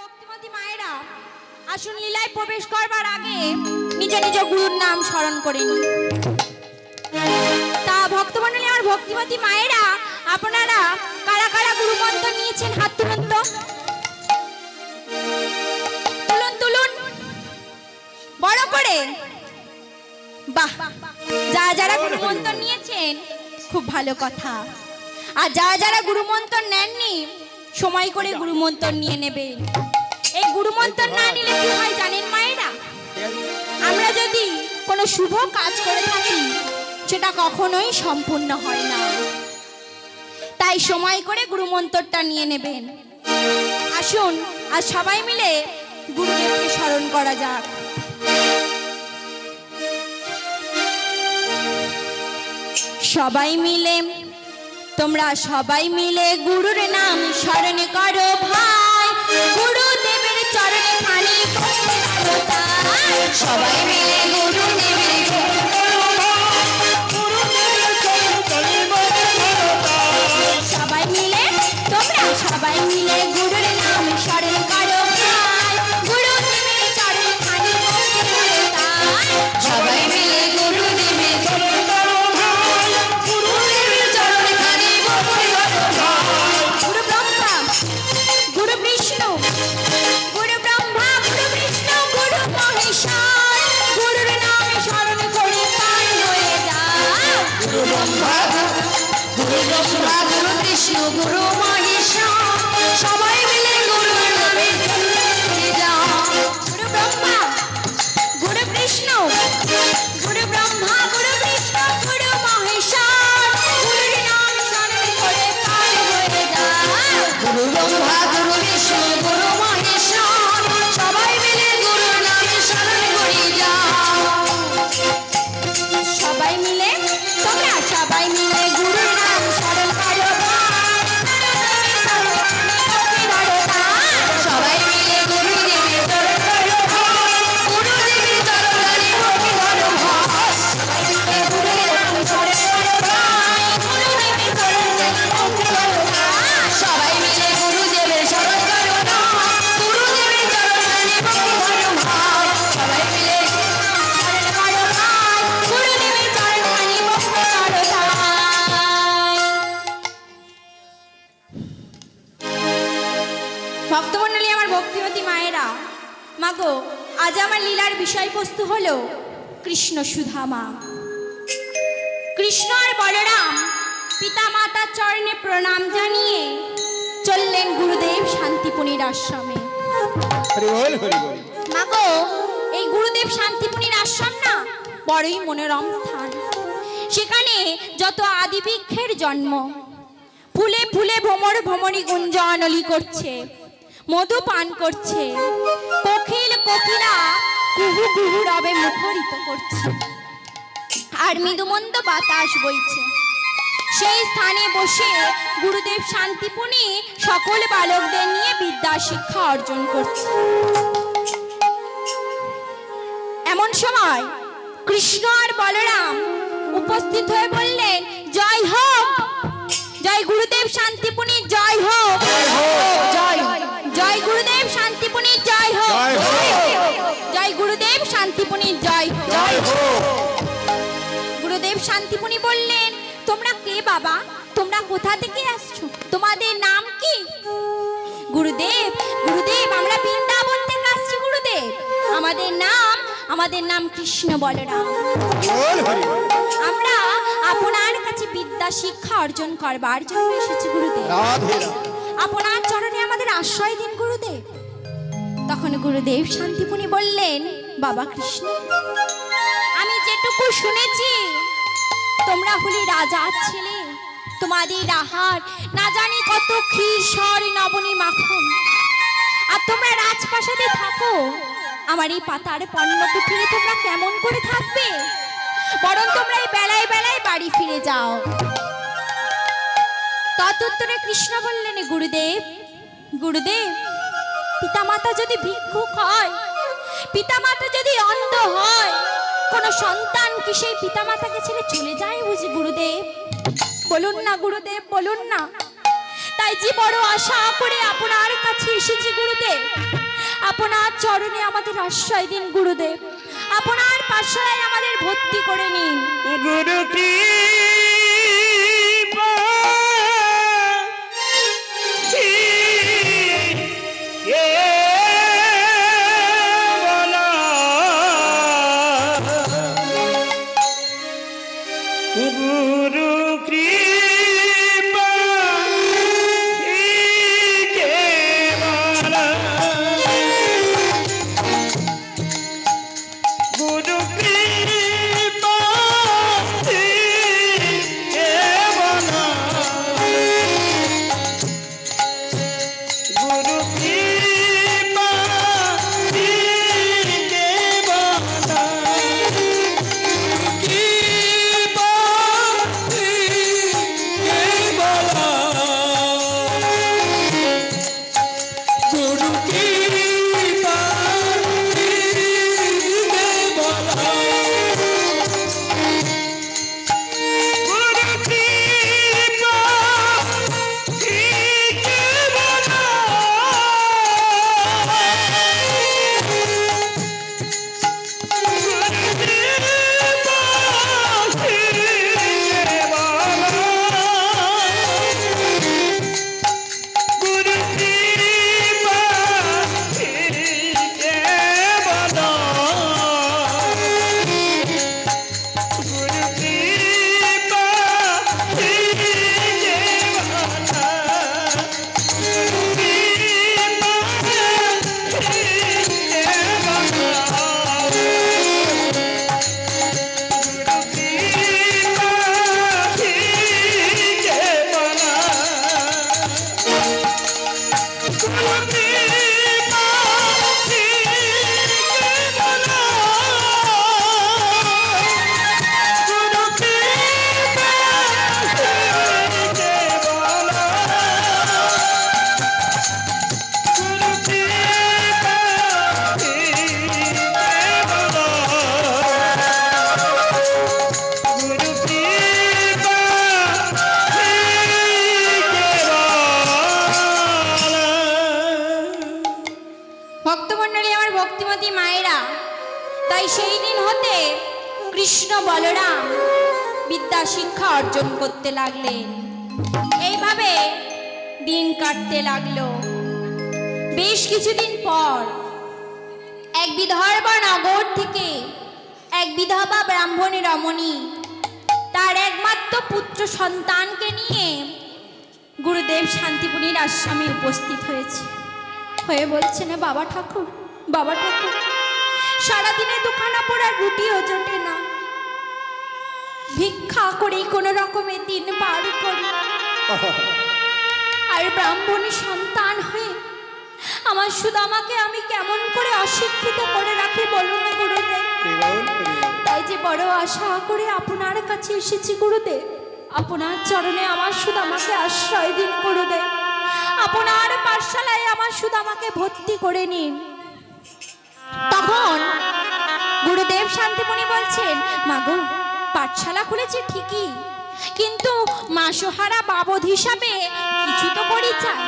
ভক্তিমতী মায়েরা, আসুন লীলায় প্রবেশ করবার আগে নিজ নিজ গুরুর নাম স্মরণ করে নিন তা ভক্তমণ্ডলী, আমার ভক্তিমতী মায়েরা, আপনারা কারা কারা গুরু মন্ত্র নিয়েছেন? হাত তুলুন তুলুন তুলুন। বড় করে। বাহ, যা যারা গুরু মন্ত্র নিয়েছেন, খুব ভালো কথা। আর যারা যারা গুরু মন্ত্র নেননি, সময় করে গুরু মন্ত্র নিয়ে নেবেন। এই গুরু মন্ত্র না নিলে কি হয় জানেন মায়েরা? আমরা যদি কোনো শুভ কাজ করে থাকি, সেটা কখনোই সম্পূর্ণ হয় না। তাই সময় করে গুরু মন্ত্রটা নিয়ে নেবেন। আসুন, আর সবাই মিলে গুরুদেবকে স্মরণ করা যাক। সবাই মিলে, তোমরা সবাই মিলে গুরুর নাম স্মরণ করো, ভাই। গুরুদেবের চরণে খানি সবাই মিলে গুরুদেবের সবাই মিলে গুরুর নামে ব্রহ্মা। আমার লীলার বিষয়বস্তু হলো কৃষ্ণ সুধামা কৃষ্ণ আর বলরাম পিতা মাতার চরণে প্রণাম জানিয়ে চললেন গুরুদেব শান্তিপুনির আশ্রমে। মাগো এই গুরুদেব শান্তিপুনির আশ্রম না বড়ই মনোরম স্থান। সেখানে যত আদি বৃক্ষের জন্ম ফুলে ফুলে ভ্রমর ভ্রমরি গুঞ্জনলি করছে। মধু পান করছে। কোকিল কোকিলা কুহু কুহু রবে মুখরিত করছে। আর মৃদুমন্দ বাতাস বইছে। সেই স্থানে বসে গুরুদেব শান্তিপুনি সকল বালকদের নিয়ে বিদ্যা শিক্ষা অর্জন করছে। এমন সময় কৃষ্ণ আর বলরাম উপস্থিত হয়ে বললেন জয় হোক! জয় গুরুদেব শান্তিপুনি জয় হোক! জয় জয় গুরুদেব শান্তিপুনি জয় হোক। জয় গুরুদেব শান্তিপুনি জয় জয় হোক। গুরুদেব শান্তিপুনি বললেন তোমরা কে বাবা? তোমরা কোথা থেকে আসছো? তোমাদের নাম কি? গুরুদেব গুরুদেব আমরা বৃন্দাবন থেকে আসছি গুরুদেব। আমাদের নাম আমাদের নাম কৃষ্ণ বলরাম। আমরা আপনার কাছে বিদ্যা শিক্ষা অর্জন করবার জন্য এসেছি গুরুদেব। আপনার চরণে আমাদের আশ্রয় দিন, গুরুদেব। তখন গুরুদেব শান্তিপুনি বললেন, বাবা কৃষ্ণ, আমি যেটুকু শুনেছি, তোমরা হলে রাজার ছেলে। তোমাদের আহার না জানি কত ক্ষীর নবনী মাখন। আর তোমরা রাজপ্রাসাদে থাকো। আমার এই পাতার পণ্য কুঠিরে তোমরা কেমন করে থাকবে? বরং তোমরা এই বেলায় বেলায় বাড়ি ফিরে যাও। ততোত্তরে কৃষ্ণ বললেন, গুরুদেব গুরুদেব, পিতামাতা যদি ভিক্ষুক হয়, পিতামাতা যদি অন্ধ হয়, কোন সন্তান কি সেই পিতামাতাকে ছেড়ে চলে যায় বুঝি, গুরুদেব? বলুন না, গুরুদেব, বলুন না। তাই যে বড় আশা করে আপনার কাছে এসেছি, গুরুদেব। আপনার চরণে আমাদের আশ্রয় দিন, গুরুদেব। আপনার পাঠশালায় আমাদের ভর্তি করে নিন। গুরু ভক্তিমতী মায়েরা, তাই সেই দিন হতে কৃষ্ণ বলরাম বিদ্যা শিক্ষা অর্জন করতে লাগলেন। এইভাবে দিন কাটতে লাগল। বেশ কিছুদিন পর এক বিধর্বা নগর থেকে এক বিধবা ব্রাহ্মণী রমণী তার একমাত্র পুত্র সন্তানকে নিয়ে গুরুদেব শান্তিপুরীর আশ্রমে উপস্থিত হয়েছে। হয়ে বলছে, না বাবা ঠাকুর বাবা ঠাকুর সারাদিনে দুখানা পোড়া রুটিও জোটে না। ভিক্ষা করি কোনো রকমে দিন পার করি। আর ব্রাহ্মণী সন্তান হয়ে আমার আমাকে আমি কেমন করে অশিক্ষিত করে রাখি বলুন না গুরুদেব? তাই যে বড় আশা করে আপনার কাছে এসেছি গুরুদেব আপনার চরণে আমার শুধু আমাকে আশ্রয় দিন গুরুদেব। আপনার পাঠশালায় আমার শুধু আমাকে ভর্তি করে নিন। তখন গুরুদেব শান্তিমণি বলছেন মাগো পাঠশালা খুলেছে ঠিকই, কিন্তু মাসোহারা বাবদ হিসাবে কিছু তো করি চাই।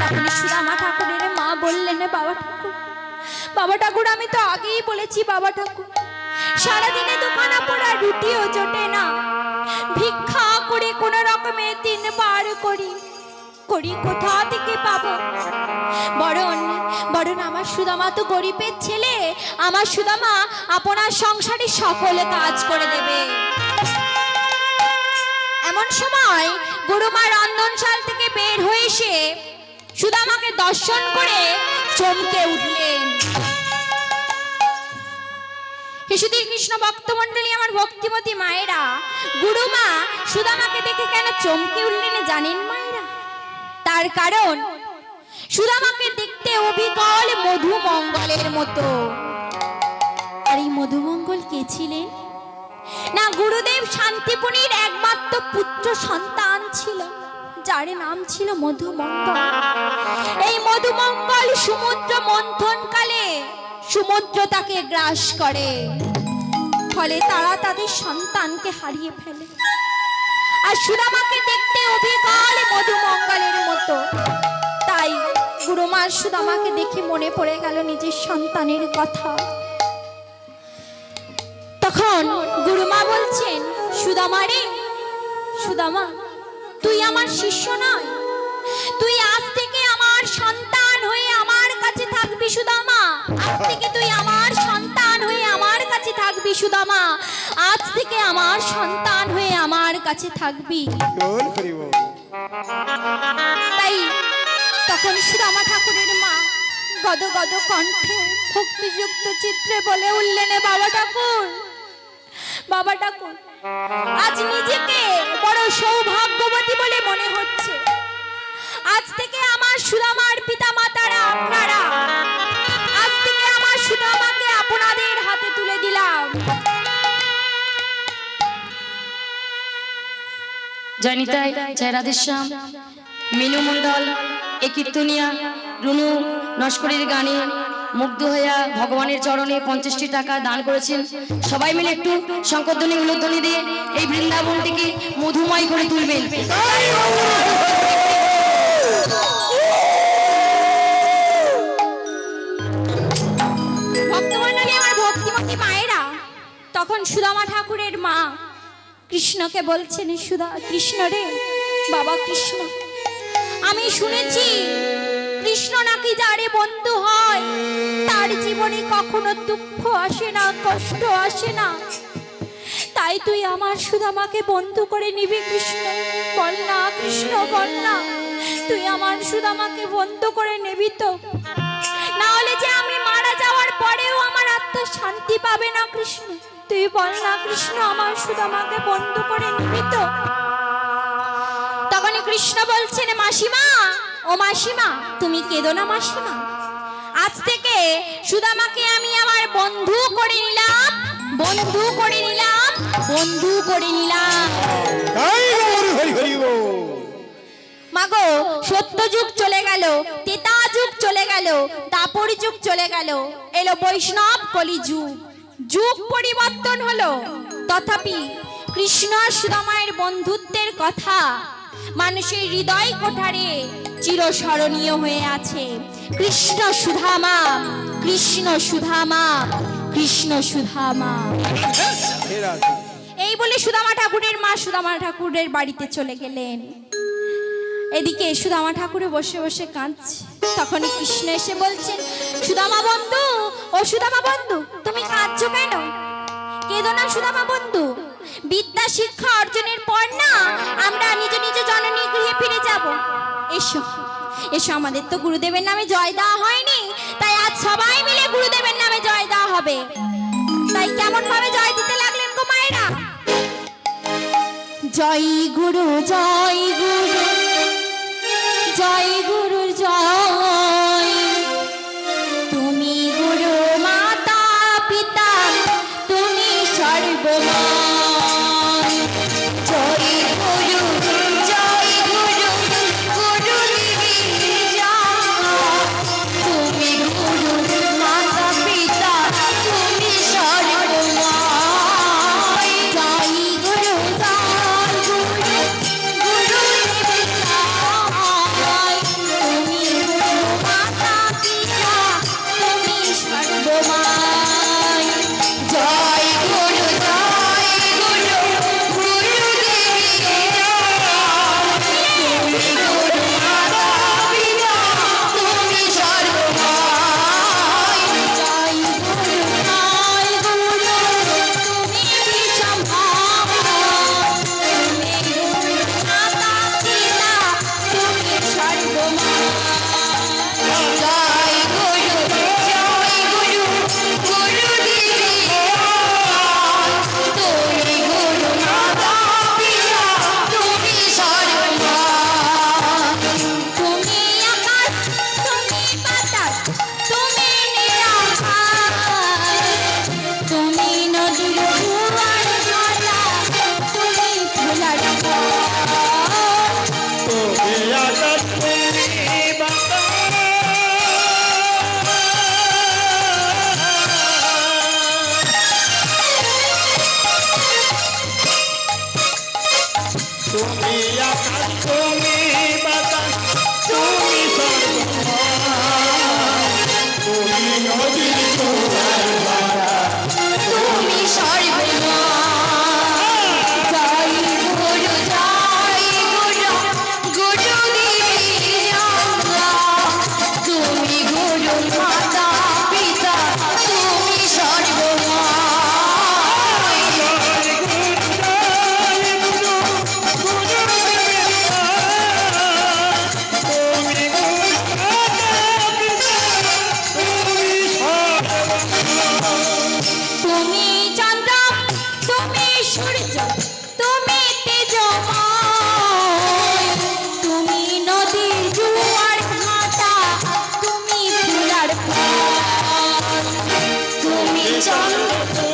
তখন সুদামা ঠাকুরের মা বললেন, বাবা ঠাকুর বাবা ঠাকুর, আমি তো আগেই বলেছি, বাবা ঠাকুর, সারাদিনে দোকানা পড়া রুটিও জোটে না। ভিক্ষা করে কোনো রকমে দিন পার করি। করি, কোথা থেকে পাবো? বরণ বরণ, আমার সুদামা তো গরিবের ছেলে। আমার সুদামা আপনার সংসারে সকল কাজ করে দেবে। এমন সময় গুরুমা রন্ধনশাল থেকে বের হয়ে এসে সুদামাকে দর্শন করে চমকে উঠলেন। শিশুদের কৃষ্ণ ভক্তমণ্ডলী, আমার ভক্তিমতী মায়েরা, গুরুমা সুদামাকে দেখে কেন চমকে উঠলেন জানেন মায়েরা তার কারণ? সুদামাকে দেখতে অবিকল মধুমঙ্গলের মতো। আর এই মধুমঙ্গল কে ছিলেন? না, গুরুদেব শান্তিপুরীর একমাত্র পুত্র সন্তান ছিল, যার নাম ছিল মধুমঙ্গল। এই মধুমঙ্গল সমুদ্র মন্থন কালে সমুদ্র তাকে গ্রাস করে। ফলে তারা তাদের সন্তানকে হারিয়ে ফেলে। আর সুদামাকে দেখতে অবিকাল মধুমঙ্গলের মতো। তাই গুরুমার সুদামাকে দেখে মনে পড়ে গেল নিজের সন্তানের কথা। তখন গুরুমা বলছেন, সুদামা রে, সুদামা, তুই আমার শিষ্য নয়। তুই আজ থেকে আমার সন্তান হয়ে আমার কাছে থাকবি সুদামা। আজ থেকে তুই সুদামা আজ থেকে আমার সন্তান হয়ে আমার কাছে থাকবি। তাই তখন সুদামা ঠাকুরের মা গদ গদ কণ্ঠে ভক্তিযুক্ত চিত্রে বলে উঠলেন বাবা ঠাকুর বাবা ঠাকুর আজ নিজেকে বড় সৌভাগ্যবতী বলে মনে হচ্ছে। আজ থেকে আমার সুদামার পিতা মাতারা আপনারা আজ থেকে আমার সুদামাকে জয় নিতাই জয় রাধেশ্যাম মিনু মণ্ডল এ কীর্তনিয়া রুনু নস্করের গানে মুগ্ধ হইয়া ভগবানের চরণে পঞ্চাশটি টাকা দান করেছেন। সবাই মিলে একটু শঙ্করধ্বনি উলধ্বনি দিয়ে এই বৃন্দাবনটিকে মধুময় করে তুলবেন। তখন সুদামা ঠাকুরের মা কৃষ্ণকে বলছেন সুদা কৃষ্ণ রে, বাবা কৃষ্ণ। আমি শুনেছি, কৃষ্ণ নাকি যারে বন্ধু হয়, তার জীবনে কখনো দুঃখ আসে না, কষ্ট আসে না। তাই তুই আমার সুদামাকে বন্ধু করে নিবি, কৃষ্ণ। বল না, কৃষ্ণ, বল না। তুই আমার সুদামাকে বন্ধু করে নিবি তো। না হলে যে আমি মারা যাওয়ার পরেও আমার আত্মা শান্তি পাবে না, কৃষ্ণ। তুই বল না কৃষ্ণ আমার সুদামাকে বন্ধ করে নিবি তো তখনই কৃষ্ণ বলছেন মাসিমা ও মাসিমা তুমি কেঁদো না মাসিমা। আজ থেকে সুদামাকে আমি আমার বন্ধু করে নিলাম বন্ধু করে নিলাম বন্ধু করে নিলাম। মাগো সত্য যুগ চলে গেল তেতা যুগ চলে গেল দাপর যুগ চলে গেল এলো বৈষ্ণব কলি যুগ যুগ পরিবর্তন হলো। তথাপি কৃষ্ণ সুদামায়ের বন্ধুত্বের কথা মানুষের হৃদয় কোঠারে চিরস্মরণীয় হয়ে আছে। কৃষ্ণ সুধামা কৃষ্ণ সুধামা কৃষ্ণ সুধামা এই বলে সুদামা ঠাকুরের মা সুদামা ঠাকুরের বাড়িতে চলে গেলেন। এদিকে সুদামা ঠাকুরে বসে বসে কাঁদছে। তখন কৃষ্ণ এসে বলছেন সুদামা বন্ধু, ও সুদামা বন্ধু, তুমি কাঁদছো কেন? কেঁদো না সুদামা বন্ধু। বিদ্যা শিক্ষা অর্জনের পর না আমরা নিজ নিজ জননী গৃহে ফিরে যাব। এসো এসো, আমাদের তো গুরুদেবের নামে জয় দেওয়া হয়নি, তাই আজ সবাই মিলে গুরুদেবের নামে জয় দেওয়া হবে। তাই কেমন ভাবে জয় দিতে লাগলেন গো মায়েরা? জয় গুরু জয় গুরু জয় গুরু। Lord. Attention.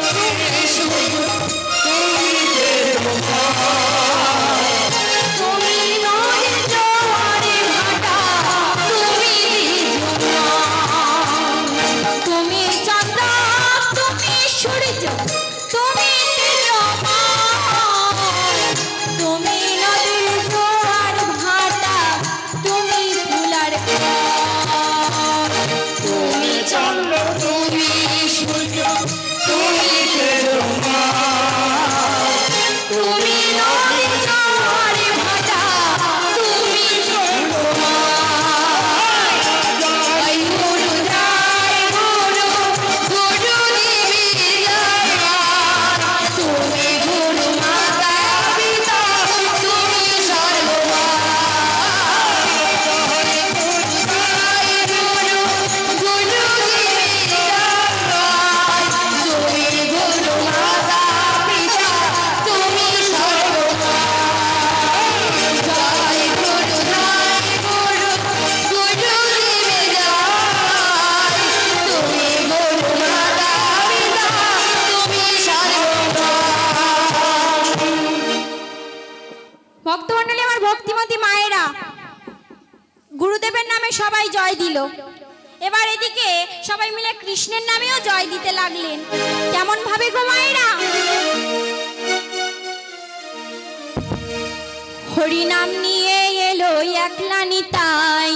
দিল এবার এদিকে সবাই মিলে কৃষ্ণের নামেও জয় দিতে লাগলেন। কেমন ভাবে গোমায়েরা হরিনাম নিয়ে এলো একলা নিতাই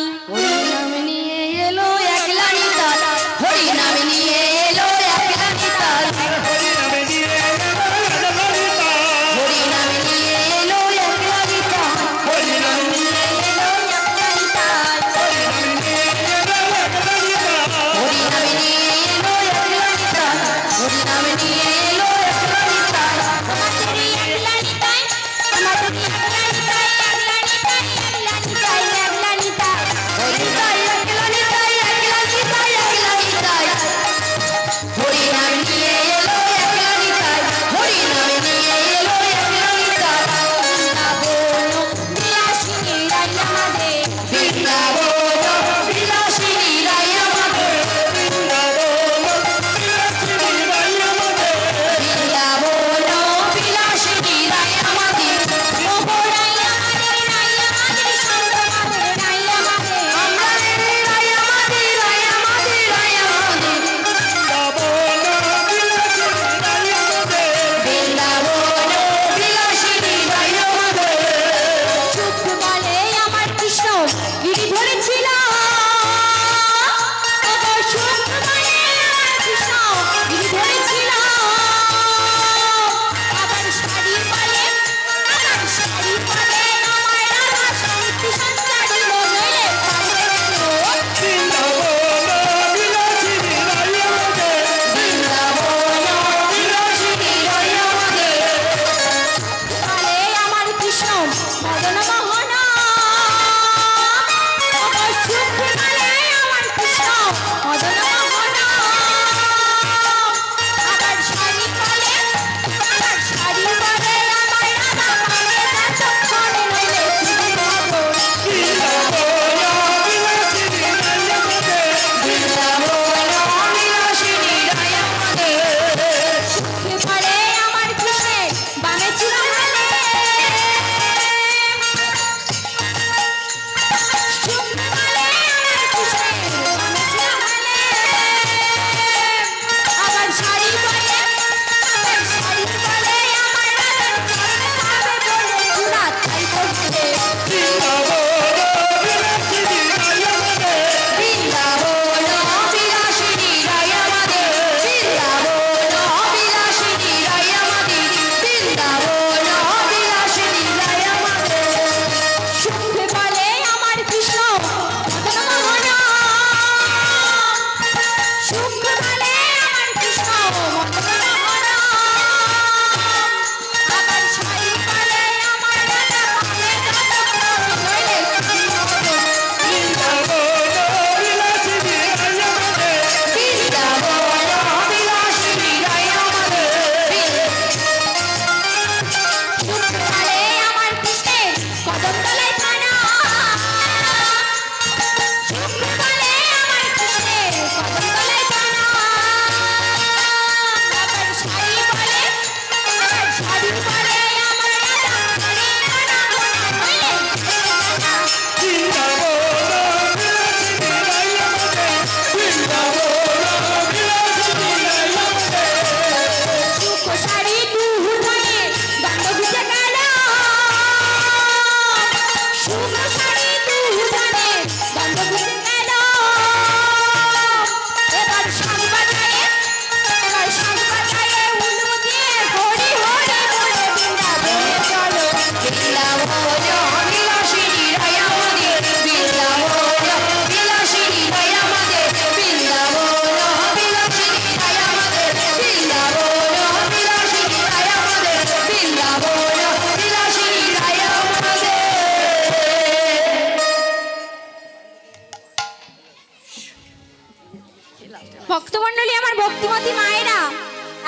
ভক্তিমতী মায়েরা,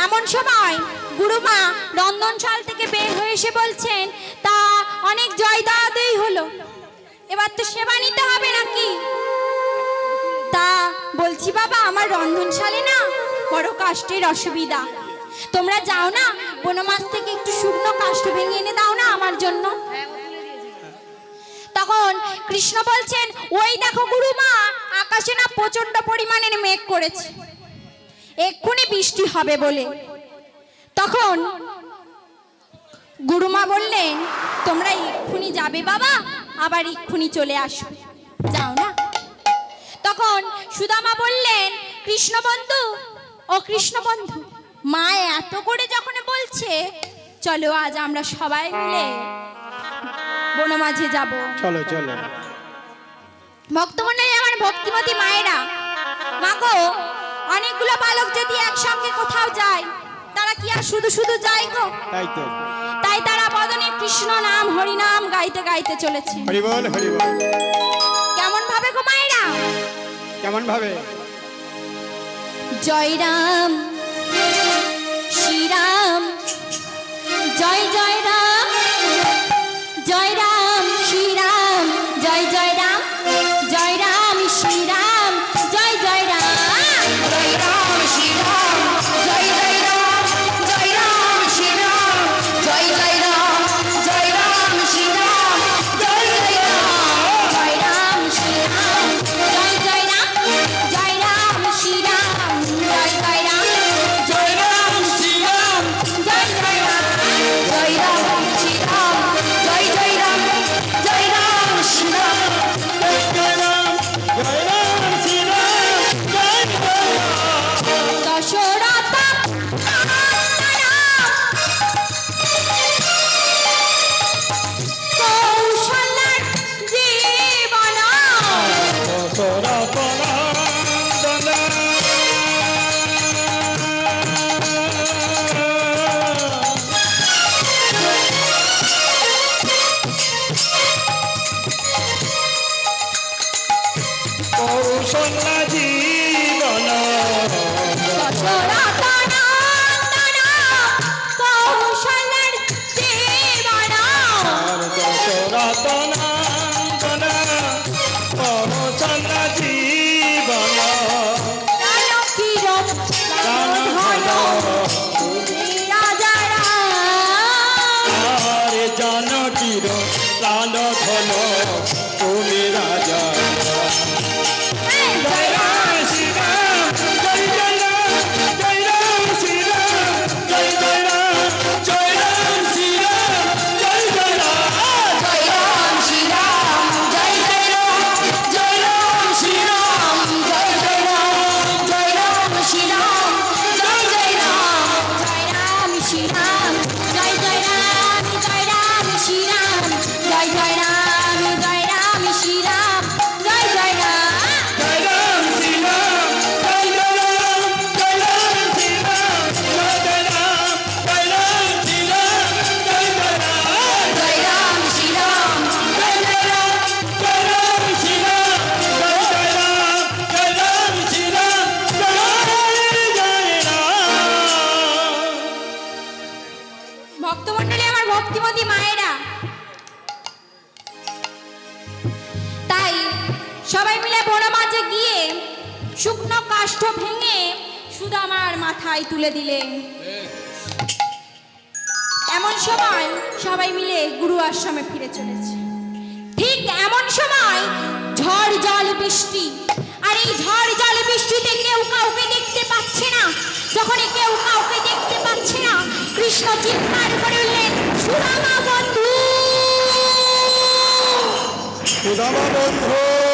এমন সময় গুরুমা রন্ধনশাল থেকে বের হয়ে এসে বলছেন, তা অনেক জয় দেওয়াতেই হলো। এবার তো সেবা নিতে হবে নাকি? তা বলছি বাবা, আমার রন্ধনশালে না বড় কাষ্টের অসুবিধা। তোমরা যাও না বনমাস থেকে একটু শুকনো কাষ্ট ভেঙে এনে দাও না আমার জন্য। তখন কৃষ্ণ বলছেন, ওই দেখো গুরুমা আকাশে না প্রচণ্ড পরিমাণের মেঘ করেছে। এক্ষুনি বৃষ্টি হবে বলে। তখন গুরুমা বললেন তোমরা এক্ষুনি যাবে বাবা আবার এক্ষুনি চলে আসবে। যাও না? তখন সুদামা বললেন কৃষ্ণ বন্ধু ও কৃষ্ণ বন্ধু মা এত করে যখন বলছে চলো আজ আমরা সবাই মিলে বনমাঝে যাব। চলো চলো। ভক্তমণ্ডলী আমার ভক্তিমতী মায়েরা মাগো অনেকগুলো বালক যদি একসঙ্গে কোথাও যায় তারা কি আর শুধু শুধু যায় গো? তাই তো। তাই তারা বদনে কৃষ্ণ নাম হরি নাম গাইতে গাইতে চলেছে। হরি বল হরি বল। কেমন ভাবে গো মায়েরা? কেমন ভাবে? জয় রাম শ্রীরাম জয় জয় কাষ্ঠ ভেঙে সুদামার মাথায় তুলে দিলেন এমন সময় সবাই মিলে গুরু আশ্রমে ফিরে চলেছে। ঠিক এমন সময় ঝড় জল বৃষ্টি, আর এই ঝড় জল বৃষ্টিতে কেউ কাউকে দেখতে পাচ্ছে না। যখন কেউ কাউকে দেখতে পাচ্ছে না, কৃষ্ণ চিৎকার করে উঠলেন সুদামা বন্ধু! সুদামা বন্ধু!